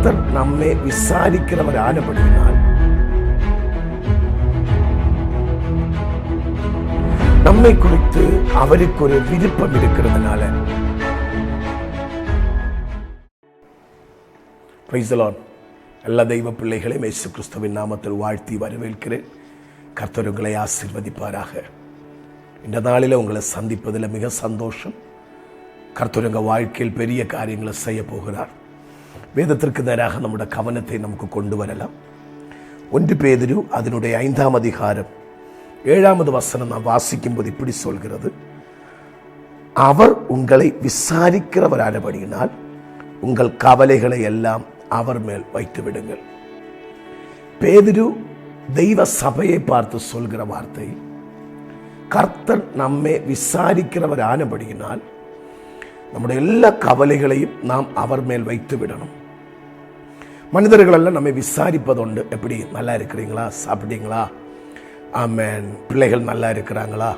கர்த்தர் நம்மை விசாரிக்கிறவரானபடியினால். நம்மை குறித்து அவருக்கு ஒரு விருப்பம் இருக்கிறதுனால. பிரைசலான் எல்லா தெய்வ பிள்ளைகளையும் இயேசு கிறிஸ்துவின் நாமத்தில் வாழ்த்தி வரவேற்கிறேன். கர்த்தர் உங்களை ஆசிர்வதிப்பாராக. இந்த நாளில் உங்களை சந்திப்பதில் மிக சந்தோஷம். கர்த்தர் உங்கள் வாழ்க்கையில் பெரிய காரியங்களை செய்ய போகிறார். வேதத்திற்கு நேராக நம்முடைய கவனத்தை நமக்கு கொண்டு வரலாம். ஒன்று பேதிரு அதனுடைய ஐந்தாம் அதிகாரம் ஏழாவது வசனம் நான் வாசிக்கும்போது இப்படி சொல்கிறது. அவர் உங்களை விசாரிக்கிறவரானபடியினால் உங்கள் கவலைகளை எல்லாம் அவர் மேல் வைத்து விடுங்கள். பேதிரு தெய்வ சபையை பார்த்து சொல்கிற வார்த்தை கர்த்தர் நம்மை விசாரிக்கிறவரானபடியினால் நம்முடைய எல்லா கவலைகளையும் நாம் அவர் மேல் வைத்து மனிதர்களெல்லாம் மனிதர்கள் எல்லாம் நம்மை விசாரிப்பதுண்டு. எப்படி? நல்லா இருக்கிறீங்களா? சாப்பிட்டீங்களா? ஆமேன். பிள்ளைகள் நல்லா இருக்கிறாங்களா?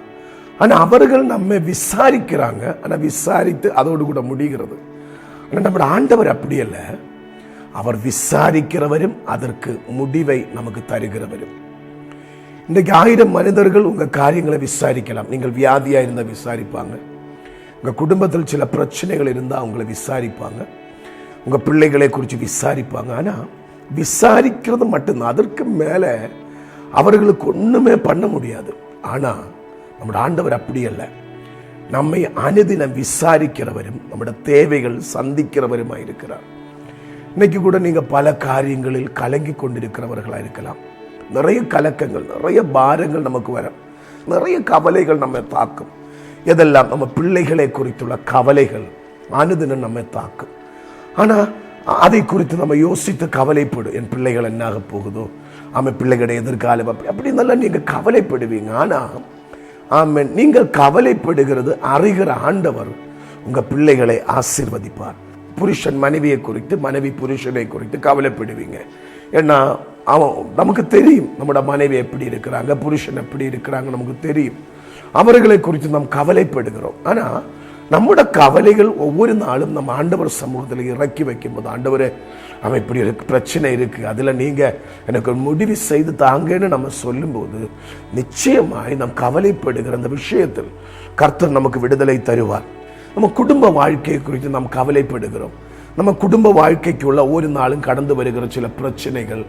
ஆனால் அவர்கள் நம்மை விசாரிக்கிறாங்க. ஆனால் விசாரித்து அதோடு கூட முடிகிறது. ஆனால் நம்மளோட ஆண்டவர் அப்படி இல்லை அவர் விசாரிக்கிறவரும் அதற்கு முடிவை நமக்கு தருகிறவரும். இன்றைக்கு ஆயிரம் மனிதர்கள் உங்கள் காரியங்களை விசாரிக்கலாம். நீங்கள் வியாதியாக இருந்தால் விசாரிப்பாங்க. உங்கள் குடும்பத்தில் சில பிரச்சனைகள் இருந்தால் அவங்கள விசாரிப்பாங்க. உங்கள் பிள்ளைகளை குறித்து விசாரிப்பாங்க. ஆனால் விசாரிக்கிறது மட்டும்தான். அதற்கு மேலே அவர்களுக்கு ஒன்றுமே பண்ண முடியாது. ஆனால் நம்முடைய ஆண்டவர் அப்படி அல்ல. நம்மை அனுதினம் விசாரிக்கிறவரும் நம்முடைய தேவைகள் சந்திக்கிறவருமாக இருக்கிறார். இன்னைக்கு கூட நீங்கள் பல காரியங்களில் கலங்கி கொண்டிருக்கிறவர்களாக இருக்கலாம். நிறைய கலக்கங்கள் நிறைய பாரங்கள் நமக்கு வரும். நிறைய கவலைகள் நம்மை தாக்கும். எதெல்லாம்? நம்ம பிள்ளைகளை குறித்துள்ள கவலைகள் அனுதினம் நம்மை தாக்கும். ஆனால் அதை குறித்து நம்ம யோசித்து கவலைப்படும் என் பிள்ளைகள் என்னாக போகுதோ? ஆமாம் பிள்ளைகளுடைய எதிர்காலம் அப்படி அப்படி இருந்தாலும் நீங்கள் கவலைப்படுவீங்க. ஆனால் ஆமாம் நீங்கள் கவலைப்படுகிறது அறிகிற ஆண்டவர் உங்கள் பிள்ளைகளை ஆசீர்வதிப்பார். புருஷன் மனைவியை குறித்து மனைவி புருஷனை குறித்து கவலைப்படுவீங்க. ஏன்னா அவன் நமக்கு தெரியும் நம்மளோட மனைவி எப்படி இருக்கிறாங்க புருஷன் எப்படி இருக்கிறாங்க நமக்கு தெரியும். அவர்களை குறித்து நாம் கவலைப்படுகிறோம். ஆனால் நம்முடைய கவலைகள் ஒவ்வொரு நாளும் நம்ம ஆண்டவர் சமூகத்தில் இறக்கி வைக்கும்போது ஆண்டவர் அவன் இப்படி இருக்கு பிரச்சனை இருக்குது அதில் நீங்கள் எனக்கு முடிவு செய்து தாங்கன்னு நம்ம சொல்லும்போது நிச்சயமாய் நாம் கவலைப்படுகிற அந்த விஷயத்தில் கர்த்தர் நமக்கு விடுதலை தருவார். நம்ம குடும்ப வாழ்க்கையை குறித்து நாம் கவலைப்படுகிறோம். நம்ம குடும்ப வாழ்க்கைக்குள்ள ஒரு நாளும் கடந்து வருகிற சில பிரச்சனைகள்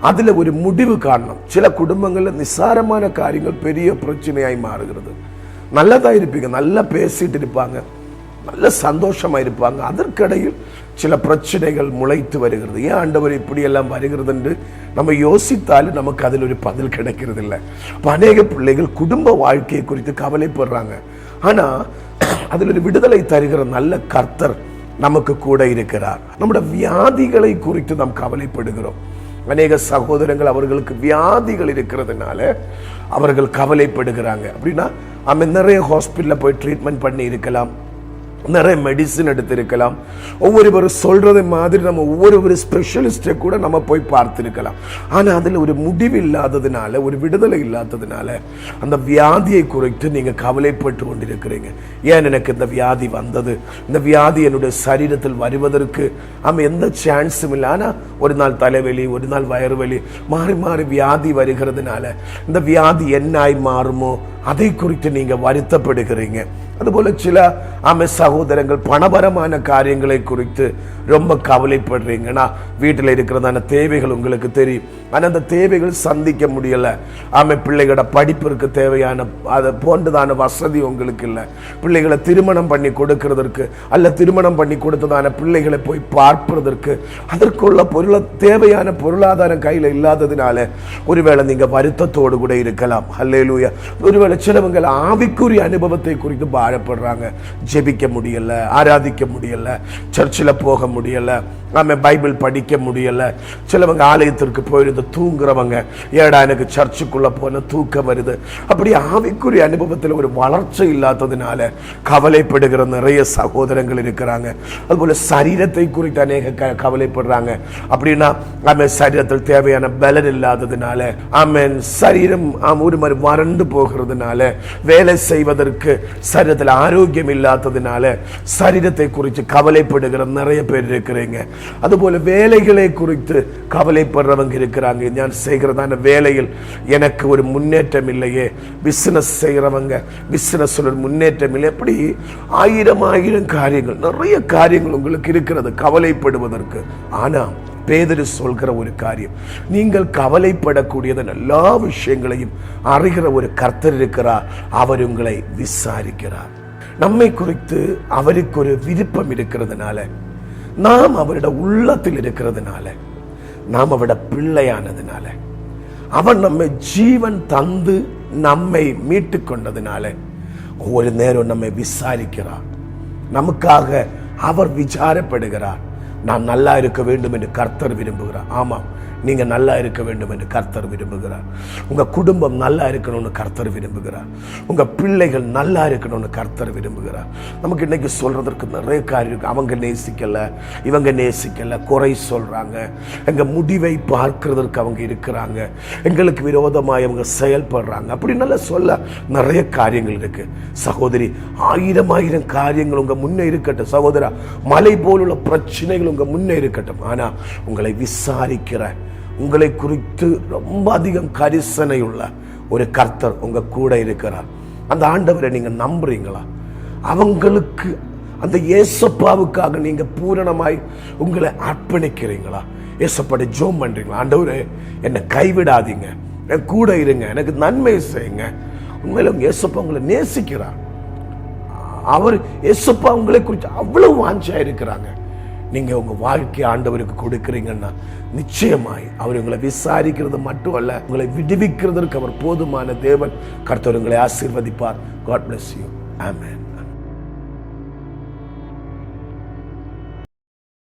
அதில் ஒரு முடிவு காரணம் சில குடும்பங்களில் நிசாரமான காரியங்கள் பெரிய பிரச்சனையாய் மாறுகிறது. நல்லதா இருப்பீங்க நல்லா பேசிட்டு இருப்பாங்க நல்ல சந்தோஷமா இருப்பாங்க. அதற்கிடையில் சில பிரச்சனைகள் முளைத்து வருகிறது. ஏன் ஆண்டவர் இப்படி எல்லாம் வருகிறது என்று நம்ம யோசித்தாலும் நமக்கு அதில் ஒரு பதில் கிடைக்கிறது இல்லை இப்போ அநேக பிள்ளைகள் குடும்ப வாழ்க்கையை குறித்து கவலைப்படுறாங்க. ஆனா அதில் ஒரு விடுதலை தருகிற நல்ல கர்த்தர் நமக்கு கூட இருக்கிறார். நம்முடைய வியாதிகளை குறித்து நாம் கவலைப்படுகிறோம். அநேக சகோதரங்கள் அவர்களுக்கு வியாதிகள் இருக்கிறதுனால அவர்கள் கவலைப்படுகிறாங்க. அப்படின்னா அவன் நிறைய ஹாஸ்பிட்டலில் போய் ட்ரீட்மெண்ட் பண்ணி இருக்கலாம் நிறைய மெடிசின் எடுத்திருக்கலாம். ஒவ்வொருவரும் சொல்கிறது மாதிரி நம்ம ஒவ்வொரு ஒரு ஸ்பெஷலிஸ்ட்டை கூட நம்ம போய் பார்த்திருக்கலாம். ஆனால் அதில் ஒரு முடிவு இல்லாததுனால ஒரு விடுதலை இல்லாததுனால அந்த வியாதியை குறித்து நீங்கள் கவலைப்பட்டு கொண்டிருக்கிறீங்க. ஏன் எனக்கு இந்த வியாதி வந்தது? இந்த வியாதி என்னுடைய சரீரத்தில் வருவதற்கு நம்ம எந்த சான்ஸும் இல்லை. ஆனால் ஒரு நாள் தலைவலி ஒரு நாள் வயிறு வலி மாறி மாறி வியாதி வருகிறதுனால இந்த வியாதி என்னாய் மாறுமோ? அதை குறித்து நீங்கள் வருத்தப்படுகிறீங்க. அதுபோல சில ஆமை சகோதரங்கள் பணபரமான காரியங்களை குறித்து ரொம்ப கவலைப்படுறீங்கன்னா வீட்டில் இருக்கிறதான தேவைகள் உங்களுக்கு தெரியும். ஆனால் அந்த தேவைகள் சந்திக்க முடியல. ஆமை பிள்ளைகளோட படிப்பிற்கு தேவையான அது போன்றதான வசதி உங்களுக்கு இல்லை. பிள்ளைகளை திருமணம் பண்ணி கொடுக்கறதற்கு அல்ல திருமணம் பண்ணி கொடுத்ததான பிள்ளைகளை போய் பார்ப்பதற்கு அதற்குள்ள பொருள தேவையான பொருளாதாரம் கையில் இல்லாததுனால ஒருவேளை நீங்க வருத்தத்தோடு கூட இருக்கலாம். அல்லேலூயா. ஒருவேளை சிலவங்க ஆவிக்குரிய அனுபவத்தை குறித்து பாடப்படுறாங்க ஜெபிக்க முடியலை ஆராதிக்க முடியலை சர்ச்சில் போக முடியலை ஆமாம் பைபிள் படிக்க முடியலை. சிலவங்க ஆலயத்திற்கு போயிருந்து தூங்குறவங்க ஏடா எனக்கு சர்ச்சுக்குள்ளே போன தூக்கம் வருது. அப்படி ஆவிக்குரிய அனுபவத்தில் ஒரு வளர்ச்சி இல்லாததுனால கவலைப்படுகிற நிறைய சகோதரங்கள் இருக்கிறாங்க. அதுபோல் சரீரத்தை குறித்து அநேக க- கவலைப்படுறாங்க. அப்படின்னா ஆமென் சரீரத்தில் தேவையான பலன் இல்லாததுனால ஆமென் சரீரம் ஒரு மாதிரி வறண்டு போகிறதுனால வேலை செய்வதற்கு சரி சரீரத்தில் ஆரோக்கியம் இல்லாததுனால சரீரத்தை குறித்து கவலைப்படுகிற நிறைய பேர் இருக்கிறீங்க அதுபோல் வேலைகளை குறித்து கவலைப்படுறவங்க இருக்கிறாங்க நான் செய்கிறதான வேலையில் எனக்கு ஒரு முன்னேற்றம் இல்லையே பிஸ்னஸ் செய்கிறவங்க பிஸ்னஸில் ஒரு முன்னேற்றம் இல்லை எப்படி ஆயிரம் ஆயிரம் காரியங்கள் நிறைய காரியங்கள் உங்களுக்கு இருக்கிறது கவலைப்படுவதற்கு ஆனா பேதரு சொல்கிற ஒரு காரியம். நீங்கள் கவலைப்படக்கூடியதன் எல்லா விஷயங்களையும் அறிகிற ஒரு கர்த்தர் இருக்கிறார். அவர் உங்களை விசாரிக்கிறார். நம்மை குறித்து அவருக்கு ஒரு விருப்பம் இருக்கிறதுனால நாம் அவருடைய உள்ளத்தில் இருக்கிறதுனால நாம் அவரோட பிள்ளையானதுனால அவன் நம்மை ஜீவன் தந்து நம்மை மீட்டு கொண்டதுனால ஒவ்வொரு நேரம் நம்மை விசாரிக்கிறார். நமக்காக அவர் விசாரப்படுகிறார். நான் நல்லா இருக்க வேண்டும் என்று கர்த்தர் விரும்புகிறார். ஆமாம். நீங்கள் நல்லா இருக்க வேண்டும் என்று கர்த்தர் விரும்புகிறார். உங்கள் குடும்பம் நல்லா இருக்கணும்னு கர்த்தர் விரும்புகிறார். உங்கள் பிள்ளைகள் நல்லா இருக்கணும்னு கர்த்தர் விரும்புகிறார். நமக்கு இன்னைக்கு சொல்கிறதற்கு நிறைய காரியம் இருக்குது அவங்க நேசிக்கலை இவங்க நேசிக்கலை குறை சொல்கிறாங்க எங்கள் முடிவை பார்க்கறதற்கு அவங்க இருக்கிறாங்க. எங்களுக்கு விரோதமாய் அவங்க செயல்படுறாங்க. அப்படின்னு நல்லா சொல்ல நிறைய காரியங்கள் இருக்குது சகோதரி ஆயிரம் ஆயிரம் காரியங்கள் உங்கள் முன்னே இருக்கட்டும். சகோதரா மலை போலுள்ள பிரச்சனைகள் உங்கள் முன்னே இருக்கட்டும். ஆனால் உங்களை விசாரிக்கிற உங்களை குறித்து ரொம்ப அதிகம் கரிசனை உள்ள ஒரு கர்த்தர் உங்க கூட இருக்கிறார். அந்த ஆண்டவரை நீங்க நம்புறீங்களா? அவங்களுக்கு அந்த ஏசப்பாவுக்காக நீங்க பூரணமாய் உங்களை அர்ப்பணிக்கிறீங்களா? ஏசப்படி ஜோம் பண்றீங்களா? ஆண்டவரே என்னை கைவிடாதீங்க. என் கூட இருங்க. எனக்கு நன்மை செய்யுங்க. உண்மையில உங்க ஏசப்பா உங்களை நேசிக்கிறார். அவர் ஏசப்பா உங்களை குறித்து அவ்வளவு வாஞ்சா இருக்கிறாங்க. நீங்கள் உங்கள் வாழ்க்கை ஆண்டவருக்கு கொடுக்குறீங்கன்னா நிச்சயமாய் அவர் உங்களை விசாரிக்கிறது மட்டும் அல்ல உங்களை விடுவிக்கிறதற்கு அவர் போதுமான தேவன். கர்த்தர் உங்களை ஆசீர்வதிப்பார். God bless you amen